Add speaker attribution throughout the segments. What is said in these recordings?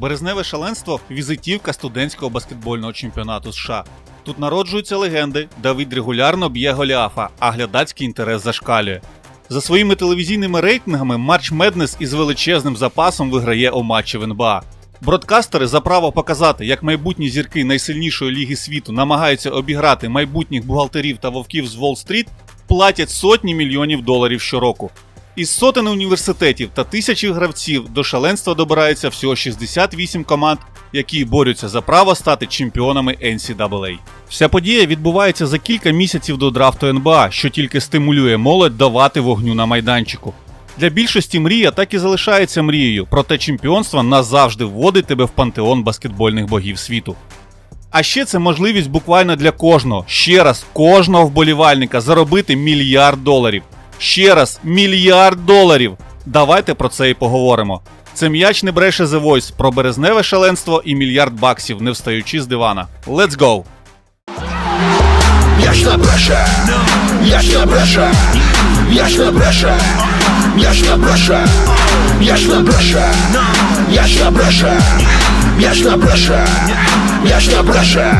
Speaker 1: Березневе шаленство візитівка студентського баскетбольного чемпіонату США. Тут народжуються легенди, Давид регулярно б'є Голіафа, а глядацький інтерес зашкалює. За своїми телевізійними рейтингами Марч Меднес із величезним запасом виграє у матчі в НБА. Бродкастери за право показати, як майбутні зірки найсильнішої ліги світу намагаються обіграти майбутніх бухгалтерів та вовків з Уолл-стріт, платять сотні мільйонів доларів щороку. Із сотень університетів та тисячі гравців до шаленства добирається всього 68 команд, які борються за право стати чемпіонами NCAA. Вся подія відбувається за кілька місяців до драфту НБА, що тільки стимулює молодь давати вогню на майданчику. Для більшості мрія так і залишається мрією, проте чемпіонство назавжди вводить тебе в пантеон баскетбольних богів світу. А ще це можливість буквально для кожного, ще раз, кожного вболівальника заробити мільярд доларів. Ще раз, мільярд доларів. Давайте про це і поговоримо. Це м'яч не бреше The Voice про березневе шаленство і мільярд баксів, не встаючи з дивана. Let's go!
Speaker 2: М'яч не бреше, м'яч не бреше, м'яч не бреше, м'яч не бреше, м'яч не бреше, м'яч не бреше, м'яч не бреше, м'яч не бреше.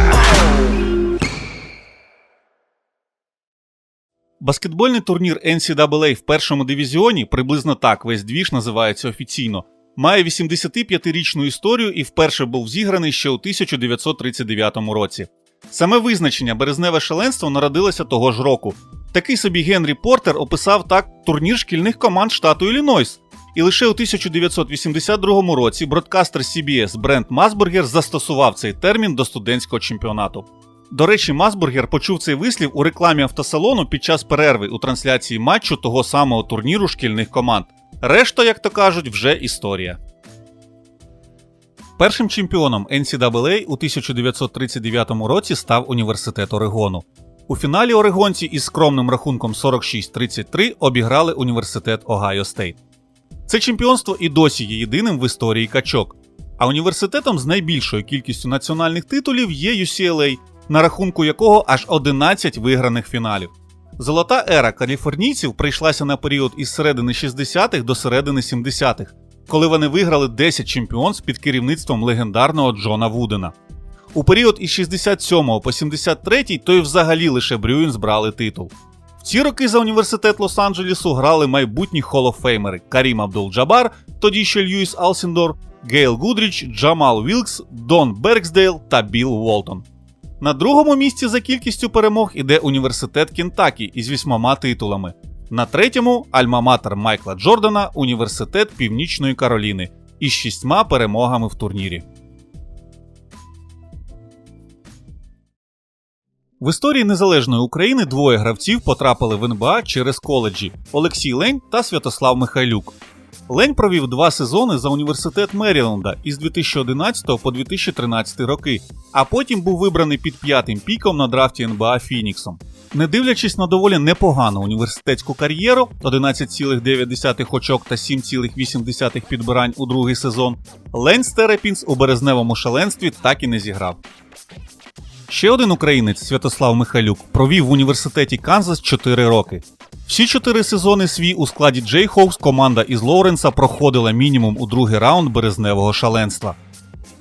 Speaker 1: Баскетбольний турнір NCAA в першому дивізіоні, приблизно так весь двіж називається офіційно, має 85-річну історію і вперше був зіграний ще у 1939 році. Саме визначення березневе шаленство народилося того ж року. Такий собі Генрі Портер описав так турнір шкільних команд штату Іллінойс. І лише у 1982 році бродкастер CBS Брент Масбургер застосував цей термін до студентського чемпіонату. До речі, Масбургер почув цей вислів у рекламі автосалону під час перерви у трансляції матчу того самого турніру шкільних команд. Решта, як то кажуть, вже історія. Першим чемпіоном NCAA у 1939 році став університет Орегону. У фіналі орегонці із скромним рахунком 46-33 обіграли університет Огайо Стейт. Це чемпіонство і досі є єдиним в історії качок. А університетом з найбільшою кількістю національних титулів є UCLA, на рахунку якого аж 11 виграних фіналів. Золота ера каліфорнійців прийшлася на період із середини 60-х до середини 70-х, коли вони виграли 10 чемпіонств під керівництвом легендарного Джона Вудена. У період із 67 по 73 то й взагалі лише Брюін збрали титул. В ці роки за університет Лос-Анджелесу грали майбутні холофеймери Карім Абдул-Джабар, тоді ще Льюіс Алсіндор, Гейл Гудріч, Джамал Вілкс, Дон Берксдейл та Білл Уолтон. На другому місці за кількістю перемог іде університет Кентакі із вісьмома титулами. На третьому альма-матер Майкла Джордана Університет Північної Кароліни із шістьма перемогами в турнірі. В історії незалежної України двоє гравців потрапили в НБА через коледжі Олексій Лень та Святослав Михайлюк. Лень провів два сезони за університет Меріленда із 2011 по 2013 роки, а потім був вибраний під п'ятим піком на драфті НБА Фініксом. Не дивлячись на доволі непогану університетську кар'єру, 11,9 очок та 7,8 підбирань у другий сезон, Лень Стерепінс у березневому шаленстві так і не зіграв. Ще один українець Святослав Михайлюк провів в університеті Канзас 4 роки. Всі чотири сезони свій у складі Джейхоукс команда із Лоуренса проходила мінімум у другий раунд березневого шаленства.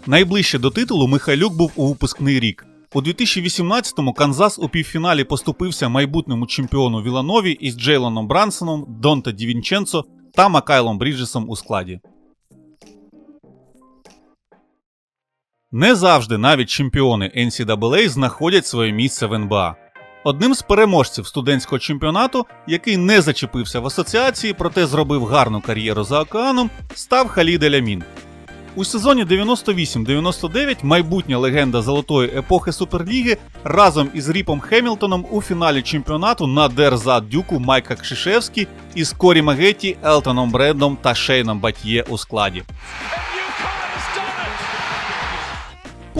Speaker 1: Найближче до титулу Михайлюк був у випускний рік. У 2018-му Канзас у півфіналі поступився майбутньому чемпіону Віланові із Джейлоном Брансоном, Донте Дівінченцо та Макайлом Бріджесом у складі. Не завжди навіть чемпіони NCAA знаходять своє місце в НБА. Одним з переможців студентського чемпіонату, який не зачепився в асоціації, проте зробив гарну кар'єру за океаном, став Халід Елямін. У сезоні 98-99 майбутня легенда золотої епохи Суперліги разом із Ріпом Хемілтоном у фіналі чемпіонату надер за дюку Майка Кшишевський із Корі Магетті, Елтоном Брендом та Шейном Батьє у складі.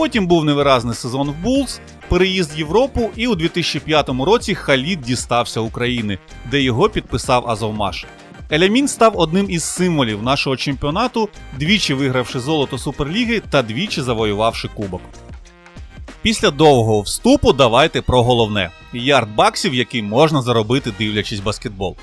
Speaker 1: Потім був невиразний сезон в Булс, переїзд в Європу, і у 2005 році Халід дістався України, де його підписав Азовмаш. Елямін став одним із символів нашого чемпіонату, двічі вигравши золото Суперліги та двічі завоювавши кубок. Після довгого вступу давайте про головне ярд баксів, які можна заробити дивлячись баскетбол.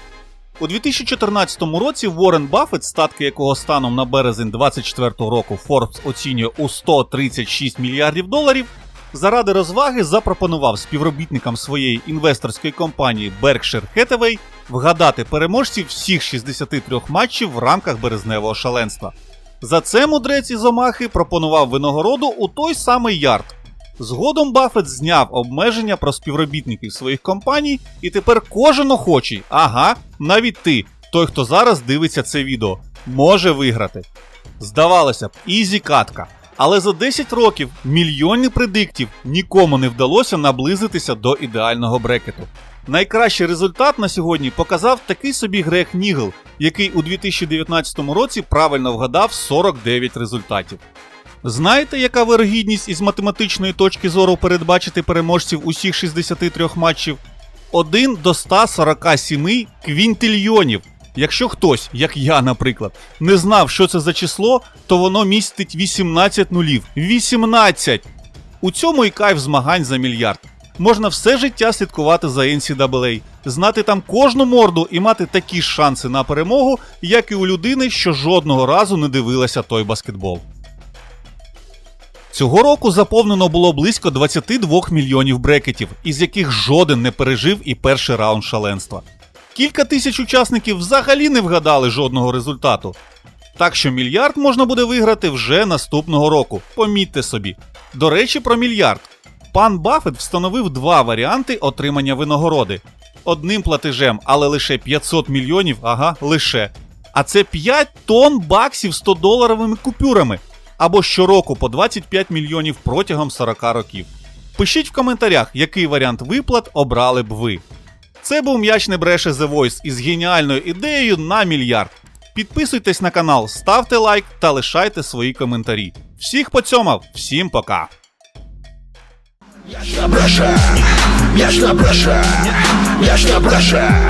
Speaker 1: У 2014 році Уоррен Баффет, статки якого станом на березень 2024 року Forbes оцінює у 136 мільярдів доларів, заради розваги запропонував співробітникам своєї інвесторської компанії Berkshire Hathaway вгадати переможців всіх 63 матчів в рамках березневого шаленства. За це мудрець із Омахи пропонував винагороду у той самий ярд. Згодом Баффет зняв обмеження про співробітників своїх компаній, і тепер кожен охочий, ага, навіть ти, той, хто зараз дивиться це відео, може виграти. Здавалося б, ізі катка. Але за 10 років мільйони предиктів нікому не вдалося наблизитися до ідеального брекету. Найкращий результат на сьогодні показав такий собі Грег Нігл, який у 2019 році правильно вгадав 49 результатів. Знаєте, яка вирогідність із математичної точки зору передбачити переможців усіх 63 матчів? 1 до 147 квінтильйонів. Якщо хтось, як я, наприклад, не знав, що це за число, то воно містить 18 нулів. 18! У цьому і кайф змагань за мільярд. Можна все життя слідкувати за NCAA, знати там кожну морду і мати такі ж шанси на перемогу, як і у людини, що жодного разу не дивилася той баскетбол. Цього року заповнено було близько 22 мільйонів брекетів, із яких жоден не пережив і перший раунд шаленства. Кілька тисяч учасників взагалі не вгадали жодного результату. Так що мільярд можна буде виграти вже наступного року. Помітьте собі. До речі, про мільярд. Пан Баффет встановив два варіанти отримання винагороди. Одним платежем, але лише 500 мільйонів, ага, лише. А це 5 тонн баксів 100-доларовими купюрами. Або щороку по 25 мільйонів протягом 40 років. Пишіть в коментарях, який варіант виплат обрали б ви. Це був м'яч не бреше The Voice із геніальною ідеєю на мільярд. Підписуйтесь на канал, ставте лайк та лишайте свої коментарі. Всіх поцьомав, всім пока!
Speaker 2: М'яч на бреше, м'яч на бреше, м'яч на бреше,